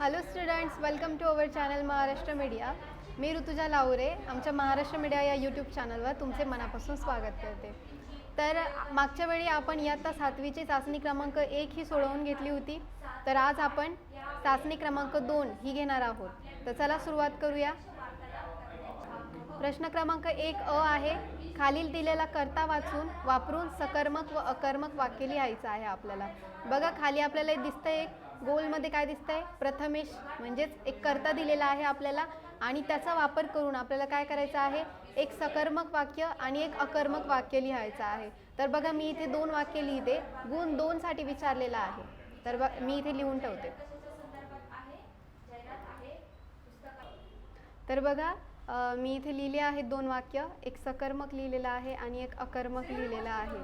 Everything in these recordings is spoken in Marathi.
Hello students welcome to our channel Maharashtra media मी ऋतुजा लावरे आमच्या महाराष्ट्र मीडिया या यूट्यूब चॅनलवर तुमचे मनापासून स्वागत करते. तर मागच्या वेळी आपण इयत्ता सातवीची चाचणी क्रमांक एक ही सोडवून घेतली होती. तर आज आपण चाचणी क्रमांक दोन ही घेणार आहोत. तर चला सुरुवात करूया. प्रश्न क्रमांक एक अ आहे. खालील दिलेला कर्ता वाचून वापरून सकर्मक व अकर्मक वाक्य लिहायचं आहे आपल्याला. बघा खाली आपल्याला एक एक गोलमध्ये काय दिसतंय? प्रथमेश म्हणजेच एक कर्ता दिलेला आहे आपल्याला आणि त्याचा वापर करून आपल्याला काय करायचं आहे? एक सकर्मक वाक्य आणि एक अकर्मक वाक्य लिहायचं आहे. तर बघा मी इथे दोन वाक्य लिहिते. गुण दोनसाठी विचारलेला आहे. तर ब मी इथे लिहून ठेवते. तर बघा मी इथे लिहिले आहेत दोन वाक्य. एक सकर्मक लिहिलेलं आहे आणि एक अकर्मक लिहिलेलं आहे.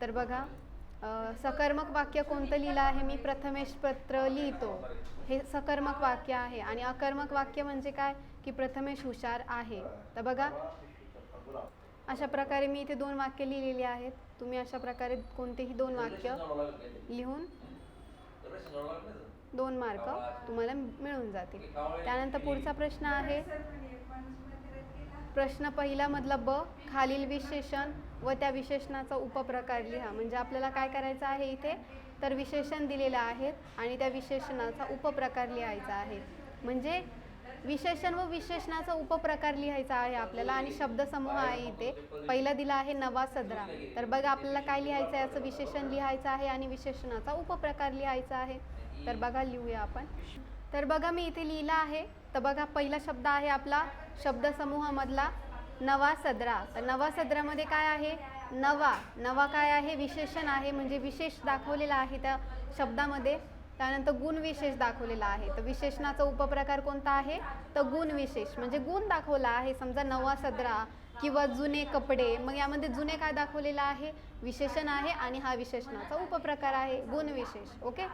तर बघा सकर्मक वाक्य कोणतं लिहिलं आहे? मी प्रथमेश पत्र लिहितो. हे सकर्मक वाक्य आहे. आणि अकर्मक वाक्य म्हणजे काय? की प्रथमेश हुशार आहे. तर बघा अशा प्रकारे मी इथे दोन वाक्य लिहिलेली आहेत. तुम्ही अशा प्रकारे कोणतेही दोन वाक्य लिहून दोन मार्क तुम्हाला मिळून जातील. त्यानंतर पुढचा प्रश्न आहे प्रश्न पहिला मधला ब खालील विशेषण व त्या विशेषणाचा उपप्रकार लिहा. म्हणजे आपल्याला काय करायचं आहे इथे? तर विशेषण दिलेलं आहे आणि त्या विशेषणाचा उपप्रकार लिहायचा आहे. म्हणजे विशेषण व विशेषणाचा उपप्रकार लिहायचा आहे आपल्याला आणि शब्दसमूह आहे इथे. पहिला दिला आहे नवा सदरा. तर बघा आपल्याला काय लिहायचं आहे? याचं विशेषण लिहायचं आहे आणि विशेषणाचा उपप्रकार लिहायचा आहे. तर बघा लिहूया आपण. तर बघा मी इथे लिहिलं आहे. तर बघा पहिला शब्द आहे आपला शब्दसमूहामधला नवा सदरा. तर नवा सदरामध्ये काय आहे? नवा. नवा काय आहे? विशेषण आहे. म्हणजे विशेष दाखवलेला आहे त्या शब्दामध्ये. त्यानंतर गुण विशेष दाखवलेला आहे. तर विशेषणाचा उपप्रकार कोणता आहे? तर गुणविशेष म्हणजे गुण दाखवला आहे. समजा नवा सदरा किंवा जुने कपडे. मग यामध्ये जुने काय दाखवलेलं आहे? विशेषण आहे आणि हा विशेषणाचा उपप्रकार आहे. गुण विशेष. ओके?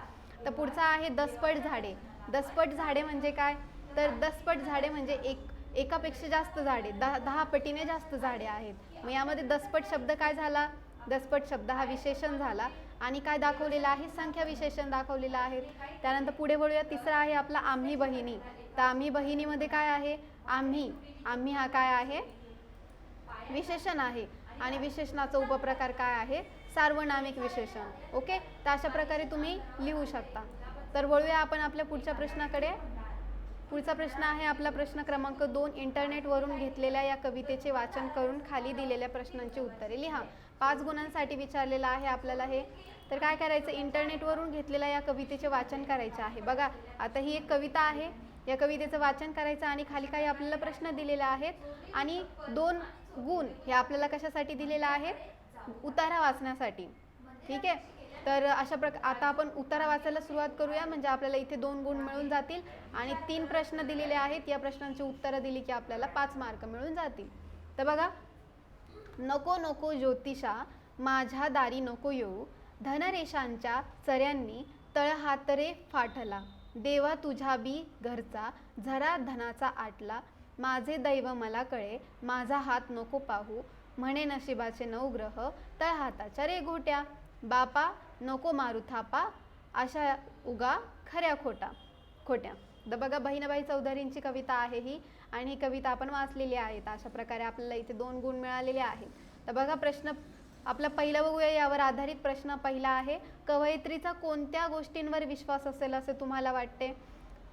तर पुढचा आहे दसपट झाडे. दसपट झाडे म्हणजे काय? तर दसपट झाडे म्हणजे एक एकापेक्षा जास्त झाडे दहा दहा पटीने जास्त झाडे आहेत. मग यामध्ये दसपट शब्द काय झाला? दसपट शब्द हा विशेषण झाला. आणि काय दाखवलेला आहे? संख्या विशेषण दाखवलेलं आहे. त्यानंतर पुढे वळूया. तिसरा आहे आपला आम्ही बहिणी. तर आम्ही बहिणीमध्ये काय आहे? आम्ही. आम्ही हा काय आहे? विशेषण आहे. आणि विशेषणाचा उपप्रकार काय आहे? सार्वनामिक विशेषण. ओके? तर अशा प्रकारे तुम्ही लिहू शकता. तर वळूया आपण आपल्या पुढच्या प्रश्नाकडे. पुढचा प्रश्न आहे आपला प्रश्न क्रमांक दोन इंटरनेटवरून घेतलेल्या या कवितेचे वाचन करून खाली दिलेल्या प्रश्नांची उत्तरे लिहा. पाच गुणांसाठी विचारलेलं आहे आपल्याला हे. तर काय करायचं? इंटरनेटवरून घेतलेल्या या कवितेचे वाचन करायचे आहे. बघा आता ही एक कविता आहे. या कवितेचं वाचन करायचं आणि खाली काही आपल्याला प्रश्न दिलेले आहेत. आणि दोन गुण हे आपल्याला कशासाठी दिलेलं आहे उतारा वाचण्यासाठी. ठीक आहे? तर अशा प्रकार आता आपण उतारा वाचायला सुरुवात करूया. म्हणजे आपल्याला इथे दोन गुण मिळून जातील आणि तीन प्रश्न दिलेले आहेत. या प्रश्नांची उत्तरं दिली की आपल्याला पाच मार्क मिळून जातील. तर बघा. नको नको ज्योतिषा माझ्या दारी नको येऊ. धनरेषांच्या चऱ्यांनी तळहातरे फाटला. देवा तुझ्या बी घरचा झरा धनाचा आटला. माझे दैव मला कळे माझा हात नको पाहू. म्हणे नशिबाचे नऊ ग्रह तळहाताच्या रेघोट्या. बापा नको मारू थापा. अशा उगा खऱ्या खोटा खोट्या. तर बघा बहिणाबाई चौधरींची कविता आहे ही आणि ही कविता आपण वाचलेली आहे तर अशा प्रकारे आपल्याला इथे दोन गुण मिळालेले आहेत. तर बघा प्रश्न आपला पहिला बघूया. यावर आधारित प्रश्न पहिला आहे कवयित्रीचा कोणत्या गोष्टींवर विश्वास असेल असे तुम्हाला वाटते?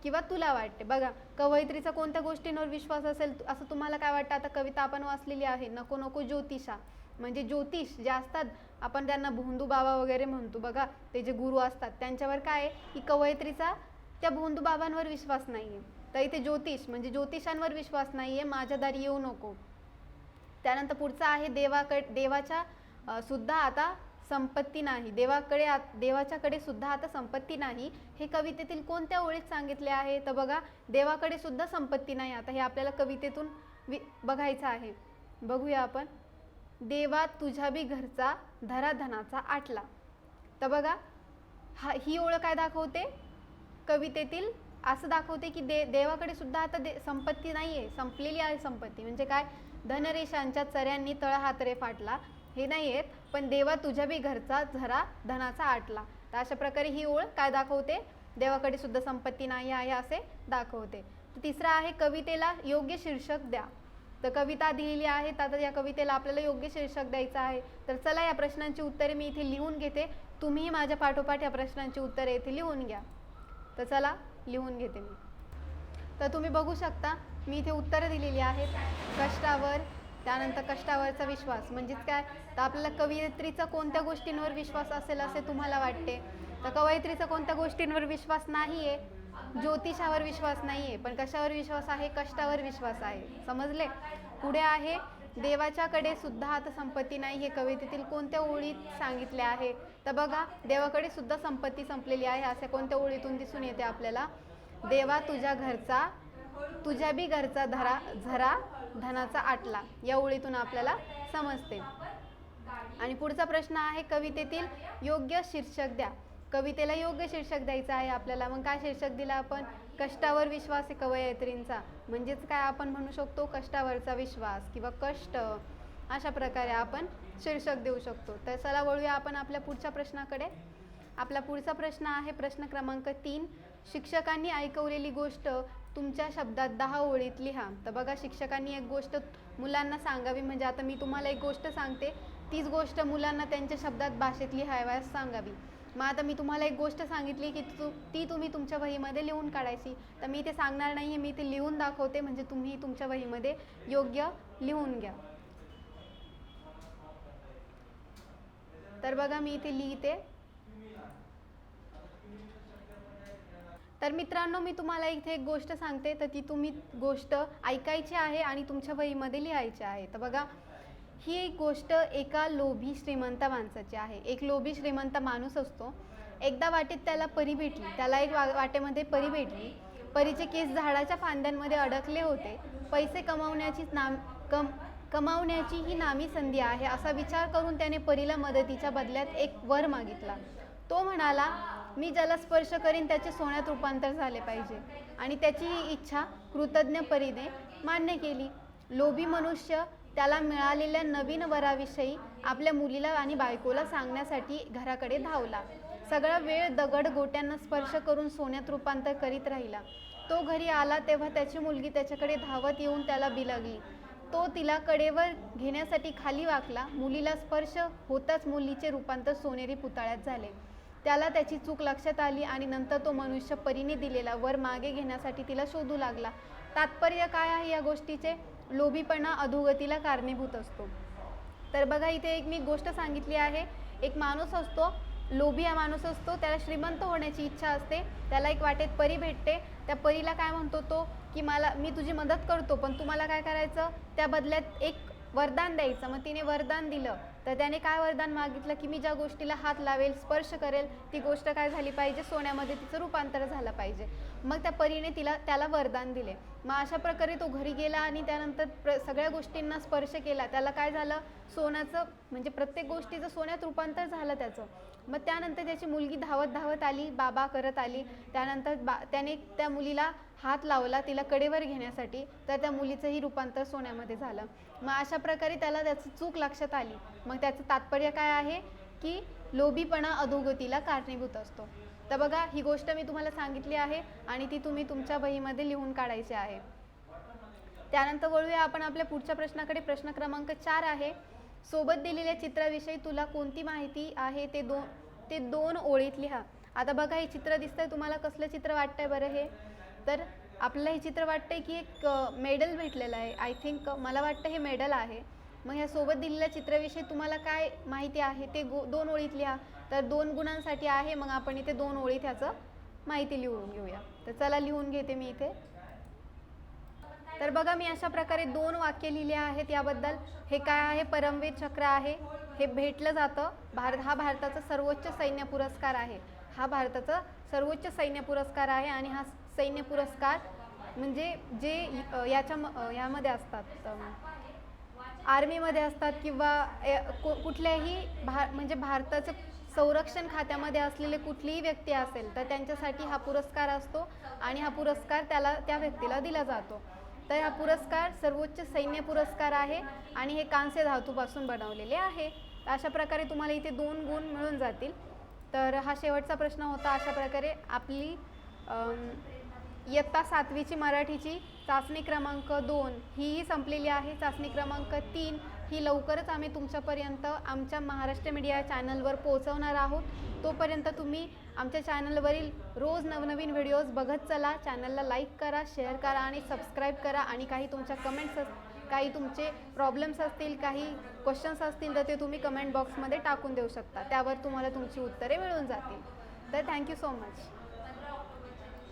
किंवा तुला वाटते? बघा कवयित्रीचा कोणत्या गोष्टींवर विश्वास असेल असं तुम्हाला काय वाटतं? आता कविता आपण वाचलेली आहे. नको नको ज्योतिषा. म्हणजे ज्योतिष जे असतात आपण त्यांना भोंदू बाबा वगैरे म्हणतो. बघा ते जे गुरु असतात त्यांच्यावर काय आहे? की कवयित्रीचा त्या भोंदू बाबांवर विश्वास नाही आहे तर इथे ज्योतिष म्हणजे ज्योतिषांवर विश्वास नाही आहे माझ्या दारी येऊ नको. त्यानंतर पुढचा आहे देवाकड देवाच्या सुद्धा आता संपत्ती नाही. देवाकडे देवाच्याकडे सुद्धा आता संपत्ती नाही. हे कवितेतील कोणत्या ओळीत सांगितले आहे? तर बघा देवाकडे सुद्धा संपत्ती नाही. आता हे आपल्याला कवितेतून वि बघायचं आहे. बघूया आपण. देवा तुझ्या बी घरचा धरा धनाचा आटला. तर बघा हा ही ओळ काय दाखवते? कवितेतील असं दाखवते की दे देवाकडे सुद्धा आता दे संपत्ती नाही आहे संपलेली आहे संपत्ती. म्हणजे काय? धनरेषांच्या चऱ्यांनी तळहातरे फाटला. हे नाही आहेत पण देवा तुझ्या बी घरचा झरा धनाचा आटला. तर अशा प्रकारे ही ओळ काय दाखवते? देवाकडे सुद्धा संपत्ती नाही आहे असे दाखवते. तर तिसरा आहे कवितेला योग्य शीर्षक द्या. तर कविता दिलेली आहे. तर आता या कवितेला आपल्याला योग्य शीर्षक द्यायचं आहे. तर चला या प्रश्नांची उत्तरे मी इथे लिहून घेते. तुम्ही माझ्या पाठोपाठ या प्रश्नांची उत्तरे इथे लिहून घ्या. तर चला लिहून घेते मी. तर तुम्ही बघू शकता मी इथे उत्तरं दिलेली आहेत. कष्टावर त्यानंतर कष्टावरचा विश्वास. म्हणजेच काय? तर आपल्याला कवयित्रीचा कोणत्या गोष्टींवर विश्वास असेल असे तुम्हाला वाटते? तर कवयित्रीचा कोणत्या गोष्टींवर विश्वास नाही आहे ज्योतिषावर विश्वास नाही आहे पण कशावर विश्वास आहे? कष्टावर विश्वास आहे. समजले? पुढे आहे देवाच्याकडे सुद्धा आता संपत्ती नाही हे कवितेतील कोणत्या ओळीत सांगितले आहे? तर बघा देवाकडे सुद्धा संपत्ती संपलेली आहे अशा कोणत्या ओळीतून दिसून येते आपल्याला? देवा तुझ्या घरचा तुझ्या बी घरचा धरा झरा धनाचा आटला. या ओळीतून आपल्याला समजते. आणि पुढचा प्रश्न आहे कवितेतील योग्य शीर्षक द्या. कवितेला योग्य शीर्षक द्यायचं आहे आपल्याला. मग काय शीर्षक दिलं आपण? कष्टावर विश्वास आहे कवयित्रींचा. म्हणजेच काय आपण म्हणू शकतो? कष्टावरचा विश्वास किंवा कष्ट. अशा प्रकारे आपण शीर्षक देऊ शकतो. तर चला वळूया आपण आपल्या पुढच्या प्रश्नाकडे. आपला पुढचा प्रश्न आहे प्रश्न क्रमांक तीन. शिक्षकांनी ऐकवलेली गोष्ट तुमच्या शब्दात दहा ओळीत लिहा. तर बघा शिक्षकांनी एक गोष्ट मुलांना सांगावी. म्हणजे आता मी तुम्हाला एक गोष्ट सांगते. तीच गोष्ट मुलांना त्यांच्या शब्दात भाषेत लिहावयास सांगावी. मग आता मी तुम्हाला एक गोष्ट सांगितली की तू ती तुम्ही तुमच्या वहीमध्ये लिहून काढायची. तर मी ते सांगणार नाही आहे मी ते लिहून दाखवते म्हणजे तुम्ही तुमच्या वहीमध्ये योग्य लिहून घ्या. तर बघा मी इथे लिहिते. तर मित्रांनो मी तुम्हाला इथे एक गोष्ट सांगते तर ती तुम्ही गोष्ट ऐकायची आहे आणि तुमच्या वहीमध्ये लिहायची आहे. तर बघा ही एक गोष्ट एका लोभी श्रीमंत माणसाची आहे. एक लोभी श्रीमंत माणूस असतो. एकदा वाटेत त्याला परी भेटली त्याला एक वा वाटेमध्ये परी भेटली. परीचे केस झाडाच्या फांद्यांमध्ये अडकले होते. पैसे कमावण्याची नाम कम कमावण्याची ही नामी संधी आहे असा विचार करून त्याने परीला मदतीच्या बदल्यात एक वर मागितला. तो म्हणाला मी ज्याला स्पर्श करीन त्याचे सोन्यात रूपांतर झाले पाहिजे. आणि त्याची ही इच्छा कृतज्ञ परीने मान्य केली. लोभी मनुष्य त्याला मिळालेल्या नवीन वराविषयी आपल्या मुलीला आणि बायकोला सांगण्यासाठी घराकडे धावला. सगळा वेळ दगड गोट्यांना स्पर्श करून सोन्यात रूपांतर करीत राहिला. तो घरी आला तेव्हा त्याची मुलगी त्याच्याकडे धावत येऊन त्याला बिलगली. तो तिला कडेवर घेण्यासाठी खाली वाकला. मुलीला स्पर्श होताच मुलीचे रूपांतर सोनेरी पुतळ्यात झाले. त्याला त्याची चूक लक्षात आली आणि नंतर तो मनुष्य परीने दिलेला वर मागे घेण्यासाठी तिला शोधू लागला. तात्पर्य काय आहे या गोष्टीचे? लोभीपणा अधोगतीला कारणीभूत असतो. तर बघा इथे एक मी गोष्ट सांगितली आहे. एक माणूस असतो लोभी हा माणूस असतो त्याला श्रीमंत होण्याची इच्छा असते त्याला एक वाटेत परी भेटते. त्या परीला काय म्हणतो तो की मला मी तुझी मदत करतो पण तुम्हाला काय करायचं? त्या बदल्यात एक वरदान द्यायचं. मग तिने वरदान दिलं. तर त्याने काय वरदान मागितलं की मी ज्या गोष्टीला हात लावेल स्पर्श करेल ती गोष्ट काय झाली पाहिजे? सोन्यामध्ये तिचं रूपांतर झालं पाहिजे. मग त्या परीने तिला त्याला वरदान दिले. मग अशा प्रकारे तो घरी गेला आणि त्यानंतर प्र सगळ्या गोष्टींना स्पर्श केला. त्याला काय झालं? सोन्याचं म्हणजे प्रत्येक गोष्टीचं सोन्यात रूपांतर झालं त्याचं. मग त्यानंतर त्याची मुलगी धावत धावत आली बाबा करत आली. त्यानंतर बा त्याने त्या मुलीला हात लावला तिला कडेवर घेण्यासाठी तर त्या मुलीचंही रूपांतर सोन्यामध्ये झालं. मग अशा प्रकारे त्याला त्याची चूक लक्षात आली. मग त्याचं तात्पर्य काय आहे? की लोभीपणा अधोगतीला कारणीभूत असतो. तर बघा ही गोष्ट मी तुम्हाला सांगितली आहे आणि ती तुम्ही तुमच्या वहीमध्ये लिहून काढायची आहे. त्यानंतर वळूया आपण आपल्या पुढच्या प्रश्नाकडे. प्रश्न क्रमांक चार आहे. सोबत दिलेल्या चित्राविषयी तुला कोणती माहिती आहे? ते दोन ते दोन ओळीत लिहा. आता बघा हे चित्र दिसतंय तुम्हाला. कसलं चित्र वाटतंय बरं हे? तर आपल्याला हे चित्र वाटतंय की एक मेडल भेटलेलं आहे. आय थिंक मला वाटतं हे मेडल आहे. मग ह्या सोबत दिलेल्या चित्राविषयी तुम्हाला काय माहिती आहे? ते गो दोन ओळीत लिहा. तर दोन गुणांसाठी आहे. मग आपण इथे दोन ओळीत ह्याचं माहिती लिहून घेऊया. तर चला लिहून घेते मी इथे. तर बघा मी अशा प्रकारे दोन वाक्य लिहिले आहेत याबद्दल. हे काय आहे? परमवीर चक्र आहे. हे भेटलं जातं. भारत हा भारताचा सर्वोच्च सैन्य पुरस्कार आहे. हा भारताचा सर्वोच्च सैन्य पुरस्कार आहे आणि हा सैन्य पुरस्कार म्हणजे जे याच्या म- यामध्ये असतात आर्मीमध्ये असतात किंवा कुठल्याही भा म्हणजे भारताचं संरक्षण खात्यामध्ये असलेले कुठलीही व्यक्ती असेल तर त्यांच्यासाठी हा पुरस्कार असतो आणि हा पुरस्कार त्याला त्या व्यक्तीला दिला जातो. तर हा पुरस्कार सर्वोच्च सैन्य पुरस्कार आहे आणि हे कांस्य धातूपासून बनवलेले आहे. तर अशा प्रकारे तुम्हाला इथे दोन गुण मिळून जातील. तर हा शेवटचा प्रश्न होता. अशा प्रकारे आपली इयत्ता सातवीची मराठीची चाचणी क्रमांक दोन. हीही संपलेली आहे. चाचणी क्रमांक तीन. ही लवकरच आम्ही तुमच्यापर्यंत आमच्या महाराष्ट्र मीडिया चॅनलवर पोहोचवणार आहोत. तोपर्यंत तुम्ही आमच्या चॅनलवरील रोज नवनवीन व्हिडिओज बघत चला. चॅनलला लाईक करा शेअर करा आणि सबस्क्राईब करा. आणि काही तुमच्या कमेंट्स काही तुमचे प्रॉब्लेम्स असतील काही क्वेश्चन्स असतील तर ते तुम्ही कमेंट बॉक्समध्ये टाकून देऊ शकता. त्यावर तुम्हाला तुमची उत्तरे मिळून जातील. तर थँक्यू सो मच.